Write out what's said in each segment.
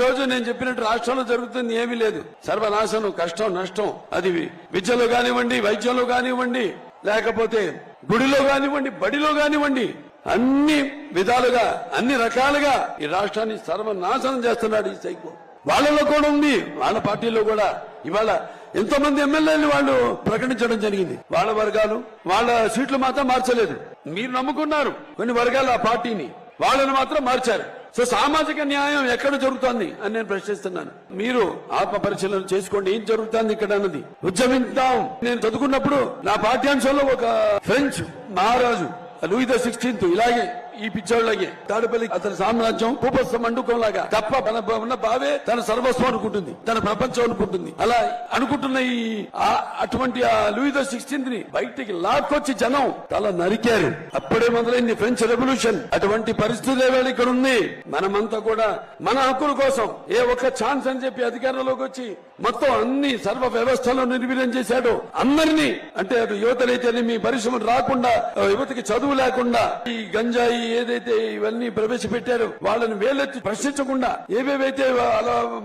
రోజు నేను చెప్పినట్టు రాష్ట్రంలో జరుగుతుంది ఏమీ లేదు. సర్వనాశనం కష్టం నష్టం. అది విద్యలో కానివ్వండి వైద్యంలో కానివ్వండి లేకపోతే గుడిలో కానివ్వండి బడిలో కానివ్వండి అన్ని విధాలుగా అన్ని రకాలుగా ఈ రాష్ట్రాన్ని సర్వనాశనం చేస్తున్నాడు ఈ సైకో. వాళ్ళలో కూడా ఉంది వాళ్ళ పార్టీలో కూడా. ఇవాళ ఎంతో మంది ఎమ్మెల్యేలు వాళ్ళు ప్రకటించడం జరిగింది. వాళ్ళ వర్గాలు వాళ్ళ సీట్లు మాత్రం మార్చలేదు. మీరు నమ్ముకున్నారు కొన్ని వర్గాలు ఆ పార్టీని. వాళ్ళని మాత్రం మార్చారు. సో సామాజిక న్యాయం ఎక్కడ జరుగుతోంది అని నేను ప్రశ్నిస్తున్నాను. మీరు ఆత్మ పరిశీలన చేసుకోండి ఏం జరుగుతుంది ఇక్కడ అన్నది. ఉద్యమిద్దాం నేను చదువుకున్నప్పుడు నా పాఠ్యాంశంలో ఒక ఫ్రెంచ్ మహారాజు లూయి సిక్స్టీన్త్ ఇలాగే ఈ పిచ్చోళ్ళకి తాడుపల్లి అతని సామ్రాజ్యం భూపస్థ మండుకం లాగా తప్ప తన ఉన్న బావే తన సర్వస్వం అనుకుంటుంది తన ప్రపంచం అనుకుంటుంది. అలా అనుకుంటున్న ఈ ఆ- అటువంటి ఆ లూయిదో సిక్స్టీన్త్ని బయటికి లాక్కొచ్చి జనం తల నరికారు. అప్పుడే మొదలైంది ఫ్రెంచ్ రెవల్యూషన్. అటువంటి పరిస్థితి ఇక్కడ ఉంది? మనమంతా కూడా మన హక్కుల కోసం ఏ ఒక్క ఛాన్స్ అని చెప్పి అధికారంలోకి వచ్చి మొత్తం అన్ని సర్వ వ్యవస్థలో నిర్వీర్యం చేశాడు. అందరినీ అంటే అటు యువతలైతే మీ పరిశ్రమలు రాకుండా యువతకి చదువు లేకుండా ఈ గంజాయి ఏదైతే ఇవన్నీ ప్రవేశపెట్టారో వాళ్ళని వేలెత్తి ప్రశ్నించకుండా ఏవేవైతే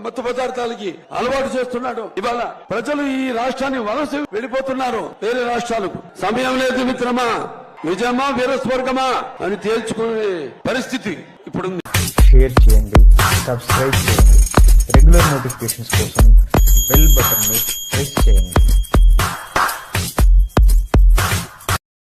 మత్తు పదార్థాలకి అలవాటు చేస్తున్నాడో ఇవాళ ప్రజలు ఈ రాష్ట్రాన్ని వలస వెళ్ళిపోతున్నారు వేరే రాష్ట్రాలకు. సమయం లేదు మిత్రమా. నిజమా వీరస్వర్గమా అని తేల్చుకునే పరిస్థితి ఇప్పుడు షేర్ చేయండి సబ్స్క్రైబ్ చేయండి. రెగ్యులర్ నోటిఫికేషన్స్ కోసం బెల్ బటన్ ప్రెస్ చేయండి.